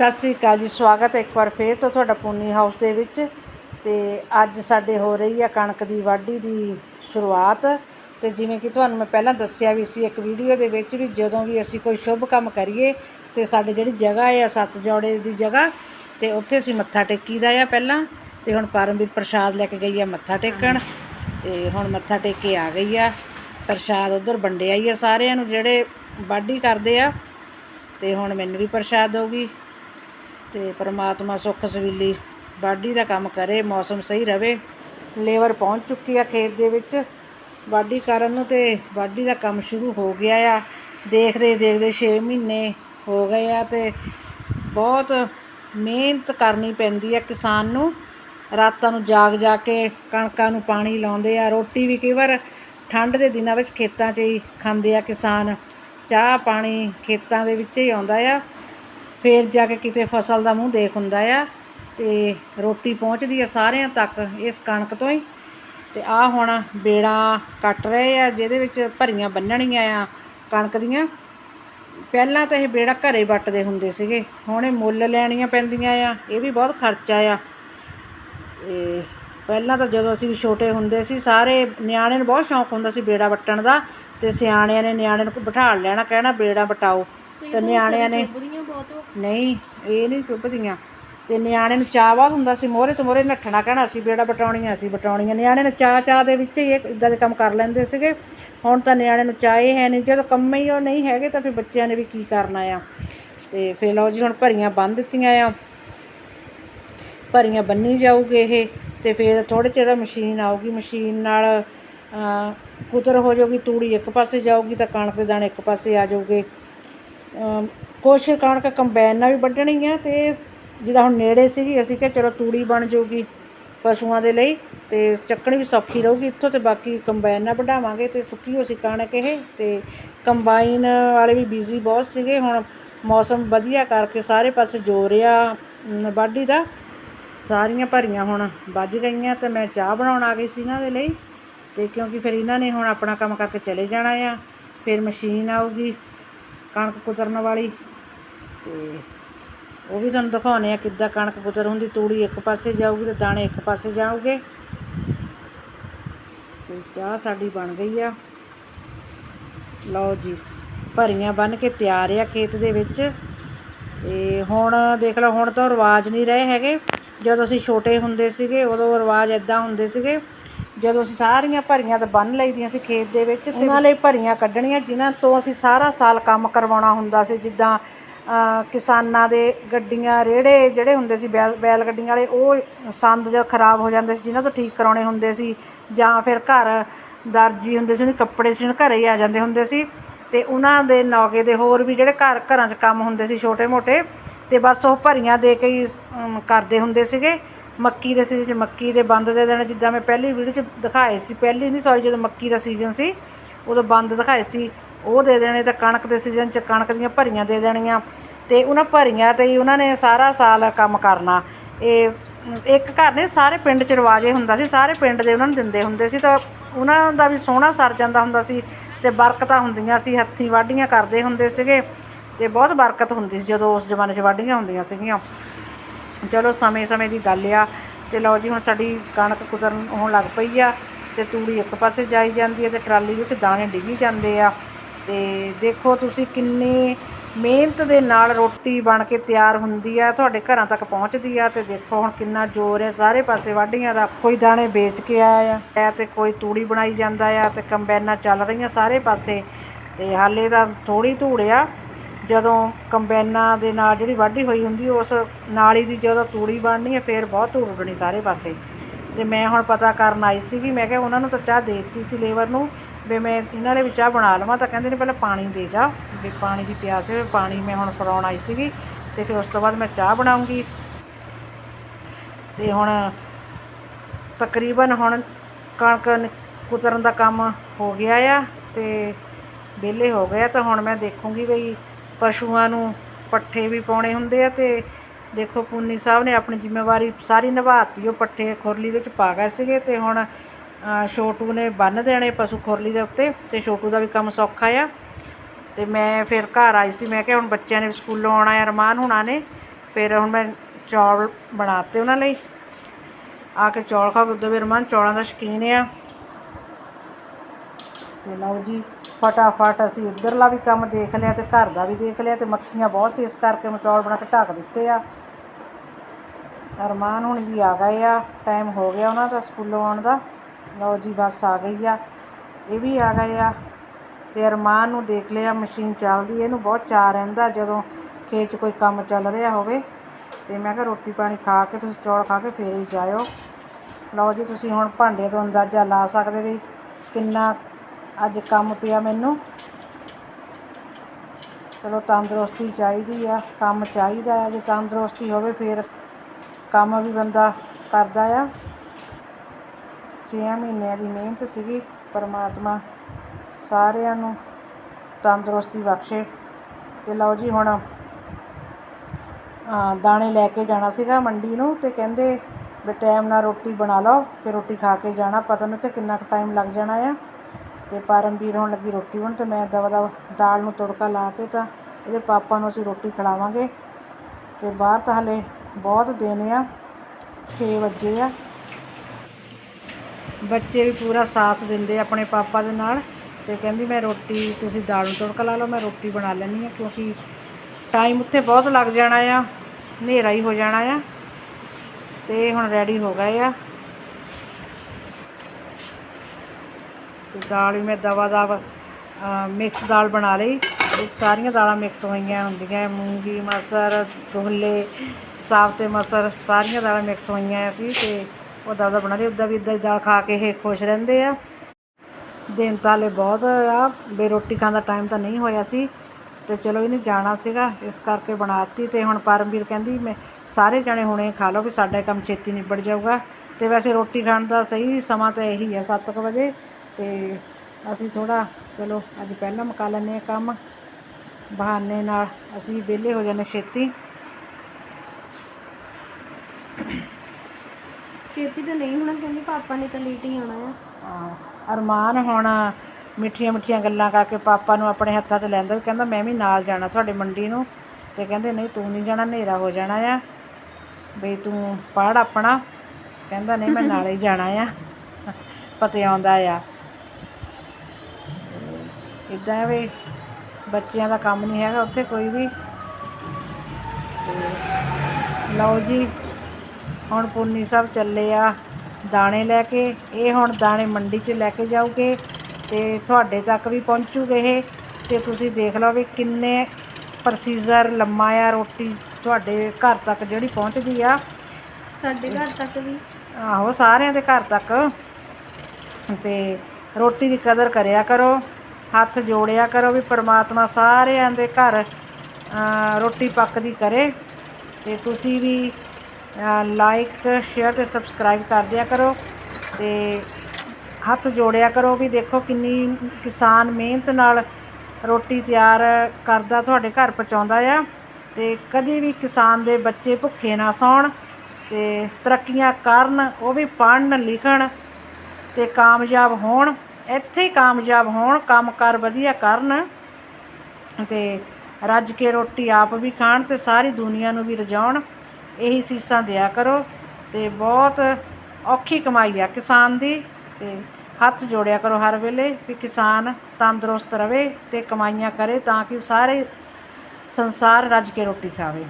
ਸਤਿ ਸ੍ਰੀ ਅਕਾਲ ਜੀ, ਸਵਾਗਤ ਹੈ ਇੱਕ ਵਾਰ ਫੇਰ ਤੋਂ ਤੁਹਾਡਾ ਪੂਨੀ ਹਾਊਸ ਦੇ ਵਿੱਚ। ਤੇ ਅੱਜ ਸਾਡੇ ਹੋ ਰਹੀ ਹੈ ਕਣਕ ਦੀ ਵਾਢੀ ਦੀ ਸ਼ੁਰੂਆਤ। ਤੇ ਜਿਵੇਂ ਕਿ ਤੁਹਾਨੂੰ ਮੈਂ ਪਹਿਲਾਂ ਦੱਸਿਆ ਵੀ ਸੀ, ਇੱਕ ਵੀਡੀਓ ਦੇ ਵਿੱਚ ਵੀ ਜਦੋਂ ਵੀ ਅਸੀਂ ਕੋਈ ਸ਼ੁਭ ਕੰਮ ਕਰੀਏ ਤੇ ਸਾਡੀ ਜਿਹੜੀ ਜਗ੍ਹਾ ਹੈ ਸੱਤ ਜੋੜੇ ਦੀ ਜਗ੍ਹਾ, ਤੇ ਉੱਥੇ ਅਸੀਂ ਮੱਥਾ ਟੇਕੀਦਾ ਆ ਪਹਿਲਾਂ। ਤੇ ਹੁਣ ਪਰਮਵੀਰ ਪ੍ਰਸ਼ਾਦ ਲੈ ਕੇ ਗਈ ਆ ਮੱਥਾ ਟੇਕਣ। ਤੇ ਹੁਣ ਮੱਥਾ ਟੇਕ ਕੇ ਆ ਗਈ ਆ। ਪ੍ਰਸ਼ਾਦ ਉਧਰ ਵੰਡਿਆ ਹੀ ਆ ਸਾਰਿਆਂ ਨੂੰ, ਜਿਹੜੇ ਵਾਢੀ ਕਰਦੇ ਆ। ਤੇ ਹੁਣ ਮੈਨੂੰ ਵੀ ਪ੍ਰਸ਼ਾਦ ਦਊਗੀ ਅਤੇ ਪਰਮਾਤਮਾ ਸੁੱਖ ਸਵੀਲੀ ਵਾਢੀ ਦਾ ਕੰਮ ਕਰੇ, ਮੌਸਮ ਸਹੀ ਰਵੇ। ਲੇਬਰ ਪਹੁੰਚ ਚੁੱਕੀ ਆ ਖੇਤ ਦੇ ਵਿੱਚ। ਵਾਢੀ ਕਰਨ ਨੂੰ ਤੇ ਵਾਢੀ ਦਾ ਕੰਮ ਸ਼ੁਰੂ ਹੋ ਗਿਆ ਆ। ਦੇਖਦੇ ਦੇਖਦੇ ਛੇ ਮਹੀਨੇ ਹੋ ਗਏ ਆ ਅਤੇ ਬਹੁਤ ਮਿਹਨਤ ਕਰਨੀ ਪੈਂਦੀ ਆ ਕਿਸਾਨ ਨੂੰ। ਰਾਤਾਂ ਨੂੰ ਜਾਗ ਜਾ ਕੇ ਕਣਕਾਂ ਨੂੰ ਪਾਣੀ ਲਾਉਂਦੇ ਆ। ਰੋਟੀ ਵੀ ਕਈ ਵਾਰ ਠੰਡ ਦੇ ਦਿਨਾਂ ਵਿੱਚ ਖੇਤਾਂ 'ਚ ਹੀ ਖਾਂਦੇ ਆ ਕਿਸਾਨ। ਚਾਹ ਪਾਣੀ ਖੇਤਾਂ ਦੇ ਵਿੱਚ ਹੀ ਆਉਂਦਾ ਆ। ਫਿਰ ਜਾ ਕੇ ਕਿਤੇ ਫਸਲ ਦਾ ਮੂੰਹ ਦੇਖ ਹੁੰਦਾ ਆ ਤੇ ਰੋਟੀ ਪਹੁੰਚਦੀ ਆ ਸਾਰਿਆਂ ਤੱਕ ਇਸ ਕਣਕ ਤੋਂ ਹੀ। ਤੇ ਆ ਹੁਣ ਬੇੜਾ ਕੱਟ ਰਹੇ ਆ, ਜਿਹਦੇ ਵਿੱਚ ਭਰੀਆਂ ਬੰਨਣੀਆਂ ਆ ਕਣਕ ਦੀਆਂ। ਪਹਿਲਾਂ ਤਾਂ ਇਹ ਬੇੜਾ ਘਰੇ ਵੱਟਦੇ ਹੁੰਦੇ ਸੀਗੇ, ਹੁਣ ਇਹ ਮੁੱਲ ਲੈਣੀਆਂ ਪੈਂਦੀਆਂ ਆ, ਇਹ ਵੀ ਬਹੁਤ ਖਰਚਾ ਆ। ਤੇ ਪਹਿਲਾਂ ਤਾਂ ਜਦੋਂ ਅਸੀਂ ਵੀ ਛੋਟੇ ਹੁੰਦੇ ਸੀ, ਸਾਰੇ ਨਿਆਣੇ ਨੂੰ ਬਹੁਤ ਸ਼ੌਂਕ ਹੁੰਦਾ ਸੀ ਬੇੜਾ ਵੱਟਣ ਦਾ, ਤੇ ਸਿਆਣਿਆਂ ਨੇ ਨਿਆਣੇ ਨੂੰ ਬਿਠਾ ਲੈਣਾ, ਕਹਿਣਾ ਬੇੜਾ ਵਟਾਓ। ਤੇ ਨਿਆਣਿਆਂ ਨੇ ਨਹੀਂ ਇਹ ਨਹੀਂ ਚੁੱਭਦੀਆਂ ਤੇ ਨਿਆਣੇ ਨੂੰ ਚਾਅ ਬਹੁਤ ਹੁੰਦਾ ਸੀ ਮੋਹਰੇ ਤੋਂ ਮੋਹਰੇ ਨੱਠਣਾ ਕਹਿਣਾ ਅਸੀਂ ਬੇੜਾ ਬਟਾਉਣੀਆਂ ਅਸੀਂ ਬਟਾਉਣੀਆਂ। ਨਿਆਣੇ ਨੂੰ ਚਾਅ ਚਾਅ ਦੇ ਵਿੱਚ ਹੀ ਇਹ ਇਦਾਂ ਦੇ ਕੰਮ ਕਰ ਲੈਂਦੇ ਸੀਗੇ। ਹੁਣ ਤਾਂ ਨਿਆਣੇ ਨੂੰ ਚਾਅ ਹੀ ਹੈ ਨਹੀਂ ਜਦੋਂ ਕੰਮ ਹੀ ਉਹ ਨਹੀਂ ਹੈਗੇ ਤਾਂ ਫਿਰ ਬੱਚਿਆਂ ਨੇ ਵੀ ਕੀ ਕਰਨਾ ਆ। ਤੇ ਫਿਰ ਲਓ ਜੀ ਹੁਣ ਭਰੀਆਂ ਬੰਨ ਦਿੱਤੀਆਂ ਆ। ਭਰੀਆਂ ਬੰਨੀ ਜਾਊਗੇ ਇਹ ਤੇ ਫਿਰ ਥੋੜੇ ਚਿਰ ਮਸ਼ੀਨ ਆਊਗੀ। ਮਸ਼ੀਨ ਨਾਲ ਕੁਤਰ ਹੋ ਜਾਊਗੀ ਤੂੜੀ ਇੱਕ ਪਾਸੇ ਜਾਊਗੀ ਤਾਂ ਕਣਕ ਦੇ ਦਾਣੇ ਇੱਕ ਪਾਸੇ ਆ ਜਾਊਗੇ। ਕੁਛ ਕਣਕ ਕੰਬਾਈਨ ਨਾਲ ਵੀ ਵੱਢਣੀ ਆ ਤੇ ਜਿੱਦਾਂ ਹੁਣ ਨੇੜੇ ਸੀਗੀ, ਅਸੀਂ ਕਿਹਾ ਚਲੋ ਤੂੜੀ ਬਣ ਜਾਊਗੀ ਪਸ਼ੂਆਂ ਦੇ ਲਈ ਅਤੇ ਚੱਕਣੀ ਵੀ ਸੌਖੀ ਰਹੂਗੀ ਇੱਥੋਂ ਅਤੇ ਬਾਕੀ ਕੰਬਾਈਨ ਨਾਲ ਵਢਾਵਾਂਗੇ ਅਤੇ ਸੁੱਕੀ ਹੋ ਸੀ ਕਣਕ ਇਹ ਅਤੇ ਕੰਬਾਈਨ ਵਾਲੇ ਵੀ ਬਿਜ਼ੀ ਬਹੁਤ ਸੀਗੇ, ਹੁਣ ਮੌਸਮ ਵਧੀਆ ਕਰਕੇ ਸਾਰੇ ਪਾਸੇ ਜੋਰ ਆ ਵਾਢੀ ਦਾ। ਸਾਰੀਆਂ ਭਰੀਆਂ ਹੁਣ ਵੱਜ ਗਈਆਂ ਅਤੇ ਮੈਂ ਚਾਹ ਬਣਾਉਣ ਆ ਗਈ ਸੀ ਇਹਨਾਂ ਦੇ ਲਈ ਅਤੇ ਕਿਉਂਕਿ ਫਿਰ ਇਹਨਾਂ ਨੇ ਹੁਣ ਆਪਣਾ ਕੰਮ ਕਰਕੇ ਚਲੇ ਜਾਣਾ ਆ, ਫਿਰ ਮਸ਼ੀਨ ਆਊਗੀ। ਕਣਕ ਕੁਤਰਨ ਵਾਲੀ। ਤੇ ਉਹ ਵੀ ਤੁਹਾਨੂੰ ਦਿਖਾਉਣੇ ਆ ਕਿੱਦਾਂ ਕਣਕ ਕੁਤਰ ਹੁੰਦੀ। ਤੂੜੀ ਇੱਕ ਪਾਸੇ ਜਾਊਗੀ ਤੇ ਦਾਣੇ ਇੱਕ ਪਾਸੇ ਜਾਊਗੇ। ਤੇ ਚਾਹ ਸਾਡੀ ਬਣ ਗਈ ਆ। ਲਓ ਜੀ, ਭਰੀਆਂ ਬੰਨ ਕੇ ਤਿਆਰ ਆ ਖੇਤ ਦੇ ਵਿੱਚ। ਤੇ ਹੁਣ ਦੇਖ ਲਓ, ਹੁਣ ਤਾਂ ਰਿਵਾਜ ਨਹੀਂ ਰਹੇ ਹੈਗੇ। ਜਦੋਂ ਅਸੀਂ ਛੋਟੇ ਹੁੰਦੇ ਸੀਗੇ, ਉਦੋਂ ਰਿਵਾਜ ਇਦਾਂ ਹੁੰਦੇ ਸੀਗੇ ਜਦੋਂ ਅਸੀਂ ਸਾਰੀਆਂ ਭਰੀਆਂ ਤਾਂ ਬੰਨ ਲਈਦੀਆਂ ਸੀ ਖੇਤ ਦੇ ਵਿੱਚ ਤੇ ਉਹਨਾਂ ਲਈ ਭਰੀਆਂ ਕੱਢਣੀਆਂ, ਜਿਨ੍ਹਾਂ ਤੋਂ ਅਸੀਂ ਸਾਰਾ ਸਾਲ ਕੰਮ ਕਰਵਾਉਣਾ ਹੁੰਦਾ ਸੀ, ਜਿੱਦਾਂ ਕਿਸਾਨਾਂ ਦੇ ਗੱਡੀਆਂ, ਰੇੜੇ ਜਿਹੜੇ ਹੁੰਦੇ ਸੀ, ਬੈਲ ਬੈਲ ਗੱਡੀਆਂ ਵਾਲੇ, ਉਹ ਸੰਦ ਜਦ ਖਰਾਬ ਹੋ ਜਾਂਦੇ ਸੀ, ਜਿਨ੍ਹਾਂ ਤੋਂ ਠੀਕ ਕਰਾਉਣੇ ਹੁੰਦੇ ਸੀ, ਜਾਂ ਫਿਰ ਘਰ ਦਰਜੀ ਹੁੰਦੇ ਸੀ, ਉਹਨੇ ਕੱਪੜੇ ਸੀ ਘਰੇ ਹੀ ਆ ਜਾਂਦੇ ਹੁੰਦੇ ਸੀ, ਤੇ ਉਹਨਾਂ ਦੇ ਨੌਕੇ ਦੇ ਹੋਰ ਵੀ ਜਿਹੜੇ ਘਰ, ਘਰਾਂ 'ਚ ਕੰਮ ਹੁੰਦੇ ਸੀ ਛੋਟੇ ਮੋਟੇ ਤੇ ਬਸ ਉਹ ਭਰੀਆਂ ਦੇ ਕੇ ਹੀ ਕਰਦੇ ਹੁੰਦੇ ਸੀਗੇ ਮੱਕੀ ਦੇ ਸੀਜ਼ਨ 'ਚ, ਮੱਕੀ ਦੇ ਬੰਦ ਦੇ ਦੇਣੇ ਜਿੱਦਾਂ ਮੈਂ ਪਹਿਲੀ ਵੀਡੀਓ 'ਚ ਦਿਖਾਏ ਸੀ, ਪਹਿਲੀ ਨਹੀਂ ਸੌਰੀ ਜਦੋਂ ਮੱਕੀ ਦਾ ਸੀਜ਼ਨ ਸੀ, ਉਦੋਂ ਬੰਦ ਦਿਖਾਏ ਸੀ, ਉਹ ਦੇ ਦੇਣੇ ਤਾਂ ਕਣਕ ਦੇ ਸੀਜ਼ਨ 'ਚ ਕਣਕ ਦੀਆਂ ਭਰੀਆਂ ਦੇ ਦੇਣੀਆਂ ਤੇ ਉਹਨਾਂ ਭਰੀਆਂ ਤੇ ਹੀ ਉਹਨਾਂ ਨੇ ਸਾਰਾ ਸਾਲ ਕੰਮ ਕਰਨਾ। ਇਹ, ਇੱਕ ਘਰ ਨੇ ਸਾਰੇ ਪਿੰਡ 'ਚ ਰਿਵਾਜ ਇਹ ਹੁੰਦਾ ਸੀ, ਸਾਰੇ ਪਿੰਡ ਦੇ ਉਹਨਾਂ ਨੂੰ ਦਿੰਦੇ ਹੁੰਦੇ ਸੀ ਤਾਂ ਉਹਨਾਂ ਦਾ ਵੀ ਸੋਹਣਾ ਸਰ ਜਾਂਦਾ ਹੁੰਦਾ ਸੀ ਤੇ ਬਰਕਤਾਂ ਹੁੰਦੀਆਂ ਸੀ, ਹੱਥੀਂ ਵਾਢੀਆਂ ਕਰਦੇ ਹੁੰਦੇ ਸੀਗੇ ਤੇ ਬਹੁਤ ਬਰਕਤ ਹੁੰਦੀ ਸੀ ਜਦੋਂ ਉਸ ਜ਼ਮਾਨੇ 'ਚ ਵਾਢੀਆਂ ਹੁੰਦੀਆਂ ਸੀਗੀਆਂ। ਚਲੋ ਸਮੇਂ ਸਮੇਂ ਦੀ ਗੱਲ ਆ। ਅਤੇ ਲਓ ਜੀ, ਹੁਣ ਸਾਡੀ ਕਣਕ ਕੁਤਰਨ ਹੋਣ ਲੱਗ ਪਈ ਆ ਅਤੇ ਤੂੜੀ ਇੱਕ ਪਾਸੇ ਜਾਈ ਜਾਂਦੀ ਹੈ ਅਤੇ ਟਰਾਲੀ ਵਿੱਚ ਦਾਣੇ ਡਿੱਗੀ ਜਾਂਦੇ ਆ। ਅਤੇ ਦੇਖੋ ਤੁਸੀਂ ਕਿੰਨੀ ਮਿਹਨਤ ਦੇ ਨਾਲ ਰੋਟੀ ਬਣ ਕੇ ਤਿਆਰ ਹੁੰਦੀ ਆ, ਤੁਹਾਡੇ ਘਰਾਂ ਤੱਕ ਪਹੁੰਚਦੀ ਆ ਤੇ ਦੇਖੋ ਹੁਣ ਕਿੰਨਾ ਜ਼ੋਰ ਹੈ ਸਾਰੇ ਪਾਸੇ ਵਾਢੀਆਂ ਦਾ। ਕੋਈ ਦਾਣੇ ਵੇਚ ਕੇ ਆਇਆ ਆ ਤੇ ਕੋਈ ਤੂੜੀ ਬਣਾਈ ਜਾਂਦਾ ਆ ਤੇ ਕੰਬਾਈਨਾਂ ਚੱਲ ਰਹੀਆਂ ਸਾਰੇ ਪਾਸੇ। ਤੇ ਹਾਲੇ ਤਾਂ ਥੋੜੀ ਧੂੜ ਆ ਜਦੋਂ ਕੰਬਾਈਨਾਂ ਦੇ ਨਾਲ ਜਿਹੜੀ ਵਾਢੀ ਹੋਈ ਹੁੰਦੀ, ਉਸ ਨਾਲੀ ਦੀ ਜਦੋਂ ਤੂੜੀ ਬਣਨੀ ਹੈ, ਫਿਰ ਬਹੁਤ ਧੂੜ ਉੱਡਣੀ ਸਾਰੇ ਪਾਸੇ। ਤੇ ਮੈਂ ਹੁਣ ਪਤਾ ਕਰਨ ਆਈ ਸੀਗੀ ਮੈਂ ਕਿਹਾ ਉਹਨਾਂ ਨੂੰ ਤਾਂ ਚਾਹ ਦੇ ਦਿੱਤੀ ਸੀ ਲੇਬਰ ਨੂੰ, ਵੀ ਮੈਂ ਇਹਨਾਂ ਦੇ ਵੀ ਚਾਹ ਬਣਾ ਲਵਾਂ, ਤਾਂ ਕਹਿੰਦੇ ਨੇ ਪਹਿਲਾਂ ਪਾਣੀ ਦੇ ਜਾ, ਵੀ ਪਾਣੀ ਦੀ ਪਿਆਸ ਹੈ ਪਾਣੀ ਮੈਂ ਹੁਣ ਫੜਾਉਣ ਆਈ ਸੀਗੀ, ਤੇ ਫਿਰ ਉਸ ਤੋਂ ਬਾਅਦ ਮੈਂ ਚਾਹ ਬਣਾਉਂਗੀ। ਤੇ ਹੁਣ ਤਕਰੀਬਨ ਹੁਣ ਕਣਕ ਕੁਤਰਨ ਦਾ ਕੰਮ ਹੋ ਗਿਆ ਆ, ਤੇ ਵਿਹਲੇ ਹੋ ਗਏ ਆ, ਤਾਂ ਹੁਣ ਮੈਂ ਦੇਖੂੰਗੀ ਬਈ ਪਸ਼ੂਆਂ ਨੂੰ ਪੱਠੇ ਵੀ ਪਾਉਣੇ ਹੁੰਦੇ ਆ ਅਤੇ ਦੇਖੋ ਪੂਨੀ ਸਾਹਿਬ ਨੇ ਆਪਣੀ ਜ਼ਿੰਮੇਵਾਰੀ ਸਾਰੀ ਨਿਭਾਤੀ, ਉਹ ਪੱਠੇ ਖੁਰਲੀ ਵਿੱਚ ਪਾ ਗਏ ਸੀਗੇ ਅਤੇ ਹੁਣ ਛੋਟੂ ਨੇ ਬੰਨ ਦੇਣੇ ਪਸ਼ੂ ਖੁਰਲੀ ਦੇ ਉੱਤੇ ਅਤੇ ਛੋਟੂ ਦਾ ਵੀ ਕੰਮ ਸੌਖਾ ਆ। ਅਤੇ ਮੈਂ ਫਿਰ ਘਰ ਆਈ ਸੀ, ਮੈਂ ਕਿਹਾ ਹੁਣ ਬੱਚਿਆਂ ਨੇ ਵੀ ਸਕੂਲੋਂ ਆਉਣਾ ਹੈ, ਅਰਮਾਨ ਹੁਣਾਂ ਨੇ। ਫਿਰ ਹੁਣ ਮੈਂ ਚੌਲ ਬਣਾਤੇ ਉਹਨਾਂ ਲਈ। ਆ ਕੇ ਚੌਲ ਖਾ ਕੇ ਉਦੋਂ ਵੀ ਰਮਨ ਚੌਲਾਂ ਦਾ ਸ਼ੌਕੀਨ ਆ। ਤੇ ਲਓ ਜੀ ਫਟਾਫਟ ਅਸੀਂ ਉੱਧਰਲਾ ਵੀ ਕੰਮ ਦੇਖ ਲਿਆ ਤੇ ਘਰ ਦਾ ਵੀ ਦੇਖ ਲਿਆ ਤੇ ਮੱਖੀਆਂ ਬਹੁਤ ਸੀ ਇਸ ਕਰਕੇ ਮੈਂ ਚੌਲ ਬਣਾ ਕੇ ਢੱਕ ਦਿੱਤੇ ਆ। ਅਰਮਾਨ ਹੁਣ ਵੀ ਆ ਗਏ ਆ ਟਾਈਮ ਹੋ ਗਿਆ ਉਹਨਾਂ ਦਾ ਸਕੂਲੋਂ ਆਉਣ ਦਾ। ਲਓ ਜੀ ਬੱਸ ਆ ਗਈ ਆ, ਇਹ ਵੀ ਆ ਗਏ ਆ। ਤੇ ਅਰਮਾਨ ਨੂੰ ਦੇਖ ਲਿਆ, ਮਸ਼ੀਨ ਚੱਲਦੀ ਇਹਨੂੰ ਬਹੁਤ ਚਾਅ ਰਹਿੰਦਾ ਜਦੋਂ ਖੇਤ 'ਚ ਕੋਈ ਕੰਮ ਚੱਲ ਰਿਹਾ ਹੋਵੇ। ਤੇ ਮੈਂ ਕਿਹਾ ਰੋਟੀ ਪਾਣੀ ਖਾ ਕੇ ਤੁਸੀਂ ਚੌਲ ਖਾ ਕੇ ਫੇਰ ਹੀ ਜਾਇਓ। ਲਓ ਜੀ ਤੁਸੀਂ ਹੁਣ ਭਾਂਡੇ ਤੋਂ ਅੰਦਾਜ਼ਾ ਲਾ ਸਕਦੇ ਵੀ ਕਿੰਨਾ ਅੱਜ ਕੰਮ ਪਿਆ ਮੈਨੂੰ। ਚਲੋ ਤੰਦਰੁਸਤੀ ਚਾਹੀਦੀ ਆ, ਕੰਮ ਚਾਹੀਦਾ ਆ। ਜੇ ਤੰਦਰੁਸਤੀ ਹੋਵੇ ਫਿਰ ਕੰਮ ਵੀ ਬੰਦਾ ਕਰਦਾ ਆ। ਛੇ ਮਹੀਨਿਆਂ ਦੀ ਮਿਹਨਤ ਸੀਗੀ, ਪਰਮਾਤਮਾ ਸਾਰਿਆਂ ਨੂੰ ਤੰਦਰੁਸਤੀ ਬਖਸ਼ੇ। ਤੇ ਲਓ ਜੀ ਹੁਣ ਦਾਣੇ ਲੈ ਕੇ ਜਾਣਾ ਸੀਗਾ ਮੰਡੀ ਨੂੰ ਤੇ ਕਹਿੰਦੇ ਵੀ ਟਾਈਮ ਨਾਲ ਰੋਟੀ ਬਣਾ ਲਓ, ਫਿਰ ਰੋਟੀ ਖਾ ਕੇ ਜਾਣਾ। ਪਤਾ ਨਹੀਂ ਤੇ ਕਿੰਨਾ ਕੁ ਟਾਈਮ ਲੱਗ ਜਾਣਾ ਆ। ਅਤੇ ਪਰਮਵੀਰ ਹੁਣ ਲੱਗੀ ਰੋਟੀ ਬਣ ਤੇ ਮੈਂ ਦਵਾ ਦਵਾ ਦਾਲ ਨੂੰ ਤੜਕਾ ਲਾ ਕੇ ਤਾਂ ਇਹਦੇ ਪਾਪਾ ਨੂੰ ਅਸੀਂ ਰੋਟੀ ਖਿਲਾਵਾਂਗੇ। ਅਤੇ ਬਾਹਰ ਤਾਂ ਹਾਲੇ ਬਹੁਤ ਦਿਨ ਆ, ਛੇ ਵਜੇ ਆ। ਬੱਚੇ ਵੀ ਪੂਰਾ ਸਾਥ ਦਿੰਦੇ ਆਪਣੇ ਪਾਪਾ ਦੇ ਨਾਲ ਤੇ ਕਹਿੰਦੀ ਮੈਂ ਰੋਟੀ, ਤੁਸੀਂ ਦਾਲ ਨੂੰ ਤੜਕਾ ਲਾ ਲਓ, ਮੈਂ ਰੋਟੀ ਬਣਾ ਲੈਣੀ ਆ ਕਿਉਂਕਿ ਟਾਈਮ ਉੱਥੇ ਬਹੁਤ ਲੱਗ ਜਾਣਾ ਆ, ਹਨੇਰਾ ਹੀ ਹੋ ਜਾਣਾ ਆ। ਤੇ ਹੁਣ ਰੈਡੀ ਹੋ ਗਏ ਆ। ਤੇ ਦਾਲ ਵੀ ਮੈਂ ਦਵਾ ਦਵ ਮਿਕਸ ਦਾਲ ਬਣਾ ਲਈ। ਸਾਰੀਆਂ ਦਾਲਾਂ ਮਿਕਸ ਹੋਈਆਂ ਹੁੰਦੀਆਂ। ਮੂੰਗੀ, ਮਸਰ, ਛੋਲੇ ਸਾਬਤੇ ਮਸਰ, ਸਾਰੀਆਂ ਦਾਲਾਂ ਮਿਕਸ ਹੋਈਆਂ ਸੀ ਤੇ ਉਹ ਦਾਲ ਬਣਾ ਲਈ। ਉੱਦਾਂ ਵੀ ਇੱਦਾਂ ਦੀ ਦਾਲ ਖਾ ਕੇ ਇਹ ਖੁਸ਼ ਰਹਿੰਦੇ ਆ। ਦਿਨ ਤਾਂ ਹਲੇ ਬਹੁਤ ਆ। ਬੇ ਰੋਟੀ ਖਾਣ ਦਾ ਟਾਈਮ ਤਾਂ ਨਹੀਂ ਹੋਇਆ ਸੀ। ਤੇ ਚਲੋ ਇਹਨੇ ਜਾਣਾ ਸੀਗਾ। ਇਸ ਕਰਕੇ ਬਣਾਤੀ ਤੇ ਹੁਣ ਪਰਮਵੀਰ ਕਹਿੰਦੀ, ਮੈਂ ਸਾਰੇ ਜਣੇ ਹੁਣੇ ਖਾ ਲਓ ਵੀ ਸਾਡਾ ਕੰਮ ਛੇਤੀ ਨਿਬੜ ਜਾਊਗਾ। ਤੇ ਵੈਸੇ ਰੋਟੀ ਖਾਣ ਦਾ ਸਹੀ ਸਮਾਂ ਤਾਂ ਇਹੀ ਆ 7:00 ਵਜੇ। ਤੇ ਅਸੀਂ ਥੋੜਾ ਚਲੋ ਅੱਜ ਪਹਿਲਾਂ ਮੁਕਾ ਲੈਂਦੇ ਆ ਕੰਮ। ਬਹਾਨੇ ਨਾਲ ਅਸੀਂ ਵਿਹਲੇ ਹੋ ਜਾਂਦੇ ਛੇਤੀ। ਛੇਤੀ ਤਾਂ ਨਹੀਂ ਹੋਣਾ ਕਿਉਂਕਿ ਪਾਪਾ ਨੇ ਤਾਂ ਲੇਟ ਹੀ ਆਉਣਾ ਆ। ਹਾਂ, ਅਰਮਾਨ ਹੁਣ ਮਿੱਠੀਆਂ ਮਿੱਠੀਆਂ ਗੱਲਾਂ ਕਰਕੇ ਪਾਪਾ ਨੂੰ ਆਪਣੇ ਹੱਥਾਂ 'ਚ ਲੈਂਦਾ ਵੀ ਕਹਿੰਦਾ ਮੈਂ ਵੀ ਨਾਲ ਜਾਣਾ ਤੁਹਾਡੇ ਮੰਡੀ ਨੂੰ। ਤੇ ਕਹਿੰਦੇ ਨਹੀਂ ਤੂੰ ਨਹੀਂ ਜਾਣਾ ਹਨੇਰਾ ਹੋ ਜਾਣਾ ਆ। ਬਈ ਤੂੰ ਪੜ ਆਪਣਾ। ਕਹਿੰਦਾ ਨਹੀਂ ਮੈਂ ਨਾਲੇ ਹੀ ਜਾਣਾ ਆ। ਪਤੇ ਆਉਂਦਾ ਆ। ਇਦਾਂ ਵੀ ਬੱਚਿਆਂ ਦਾ ਕੰਮ ਨਹੀਂ ਹੈਗਾ ਉੱਥੇ ਕੋਈ ਵੀ। ਲਓ ਜੀ ਹੁਣ ਪੁੰਨੀ ਸਾਹਿਬ ਚੱਲੇ ਆ ਦਾਣੇ ਲੈ ਕੇ। ਇਹ ਹੁਣ ਦਾਣੇ ਮੰਡੀ 'ਚ ਲੈ ਕੇ ਜਾਓਗੇ ਤੇ ਤੁਹਾਡੇ ਤੱਕ ਵੀ ਪਹੁੰਚੂਗੇ ਇਹ। ਤੇ ਤੁਸੀਂ ਦੇਖ ਲਓ ਵੀ ਕਿੰਨੇ ਪ੍ਰੋਸੀਜਰ ਲੰਮਾ ਆ ਰੋਟੀ ਤੁਹਾਡੇ ਘਰ ਤੱਕ ਜਿਹੜੀ ਪਹੁੰਚਦੀ ਆ। ਸਾਡੇ ਘਰ ਤੱਕ ਵੀ। ਆਹੋ ਸਾਰਿਆਂ ਦੇ ਘਰ ਤੱਕ। ਤੇ ਰੋਟੀ ਦੀ ਕਦਰ ਕਰਿਆ ਕਰੋ। ਹੱਥ ਜੋੜਿਆ ਕਰੋ ਵੀ ਪਰਮਾਤਮਾ ਸਾਰਿਆਂ ਦੇ ਘਰ ਰੋਟੀ ਪੱਕਦੀ ਕਰੇ। ਤੇ ਤੁਸੀਂ ਵੀ ਲਾਈਕ ਸ਼ੇਅਰ ਤੇ ਸਬਸਕ੍ਰਾਈਬ ਕਰ ਦਿਆ ਕਰੋ। ਤੇ ਹੱਥ ਜੋੜਿਆ ਕਰੋ ਵੀ ਦੇਖੋ ਕਿੰਨੀ ਕਿਸਾਨ ਮਿਹਨਤ ਨਾਲ ਰੋਟੀ ਤਿਆਰ ਕਰਦਾ ਤੁਹਾਡੇ ਘਰ ਪਹੁੰਚਾਉਂਦਾ ਆ। ਤੇ ਕਦੇ ਵੀ ਕਿਸਾਨ ਦੇ ਬੱਚੇ ਭੁੱਖੇ ਨਾ ਸੌਣ। ਤੇ ਤਰੱਕੀਆਂ ਕਰਨ, ਉਹ ਵੀ ਪੜ੍ਹਨ, ਲਿਖਣ ਤੇ ਕਾਮਯਾਬ ਹੋਣ। ਇੱਥੇ ਕਾਮਯਾਬ ਹੋਣ ਕੰਮਕਾਰ ਵਧੀਆ ਕਰਨ ਤੇ ਰੱਜ ਕੇ ਰੋਟੀ ਆਪ ਵੀ ਖਾਣ ਤੇ ਸਾਰੀ ਦੁਨੀਆ ਨੂੰ ਵੀ ਰਜਾਉਣ, ਇਹੀ ਸੀਸਾਂ ਦਿਆ ਕਰੋ ਤੇ ਬਹੁਤ ਔਖੀ ਕਮਾਈ ਆ ਕਿਸਾਨ ਦੀ ਤੇ ਹੱਥ ਜੋੜਿਆ ਕਰੋ ਹਰ ਵੇਲੇ ਵੀ ਕਿਸਾਨ ਤੰਦਰੁਸਤ ਰਵੇ ਤੇ ਕਮਾਈਆਂ ਕਰੇ ਤਾਂ ਕਿ ਸਾਰੇ ਸੰਸਾਰ ਰੱਜ ਕੇ ਰੋਟੀ ਖਾਵੇ।